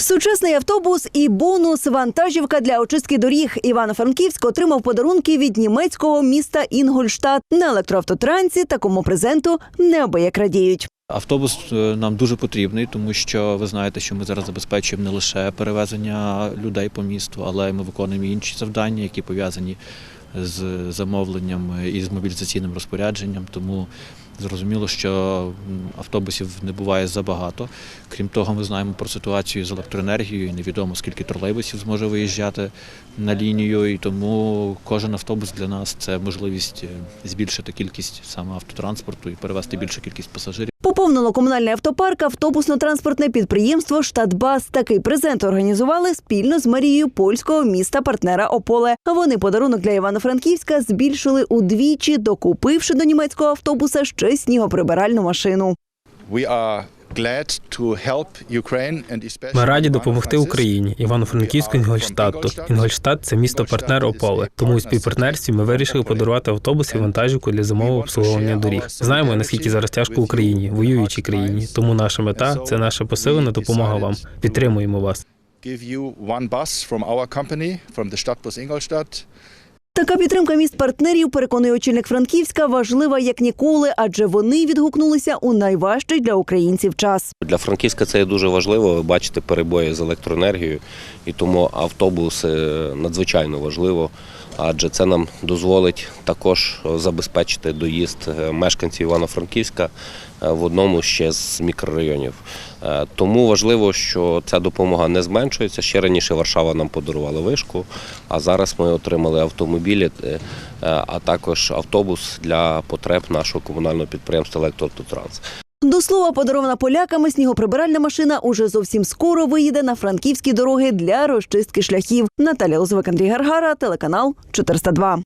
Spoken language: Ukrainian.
Сучасний автобус і бонус вантажівка для очистки доріг. Івано-Франківськ отримав подарунки від німецького міста Інгольштадт. На електроавтотрансі такому презенту неабияк радіють. Автобус е, нам дуже потрібний, тому що ви знаєте, що ми зараз забезпечуємо не лише перевезення людей по місту, але ми виконуємо інші завдання, які пов'язані з замовленням і з мобілізаційним розпорядженням. Тому зрозуміло, що автобусів не буває забагато. Крім того, ми знаємо про ситуацію з електроенергією. Невідомо скільки тролейбусів зможе виїжджати на лінію, і тому кожен автобус для нас це можливість е, збільшити кількість саме автотранспорту і перевезти більшу кількість пасажирів. Поповнило комунальний автопарк автобусно-транспортне підприємство Штатбас. Такий презент організували спільно з мерією польського міста партнера Ополе. Вони подарунок для Івано-Франківська збільшили удвічі, докупивши до німецького автобуса ще снігоприбиральну машину. Ми раді допомогти Україні, Івано-Франківську, Інгольштадту. Інгольштадт це місто партнер Ополе. Тому у співпартнерстві ми вирішили подарувати автобус і вантажівку для зимового обслуговування доріг. Знаємо наскільки зараз тяжко Україні, воюючій країні. Тому наша мета це наша посилена допомога вам. Підтримуємо вас. Give you one bus from our company, from the Stadtbus Ingolstadt. Така підтримка міст партнерів, переконує очільник Франківська, важлива як ніколи, адже вони відгукнулися у найважчий для українців час. Для Франківська це є дуже важливо. Ви бачите перебої з електроенергією, і тому автобус е, надзвичайно важливо, адже це нам дозволить також забезпечити доїзд е, мешканців Івано-Франківська е, в одному ще з мікрорайонів. Е, Тому важливо, що ця допомога не зменшується. Ще раніше Варшава нам подарувала вишку, а зараз ми отримали автомобілі, е, е, а також автобус для потреб нашого комунального підприємства «Електроавтотранс». До слова, подарована поляками снігоприбиральна машина уже зовсім скоро виїде на франківські дороги для розчистки шляхів. Наталя Лозовик, Андрій Гаргара, телеканал 402.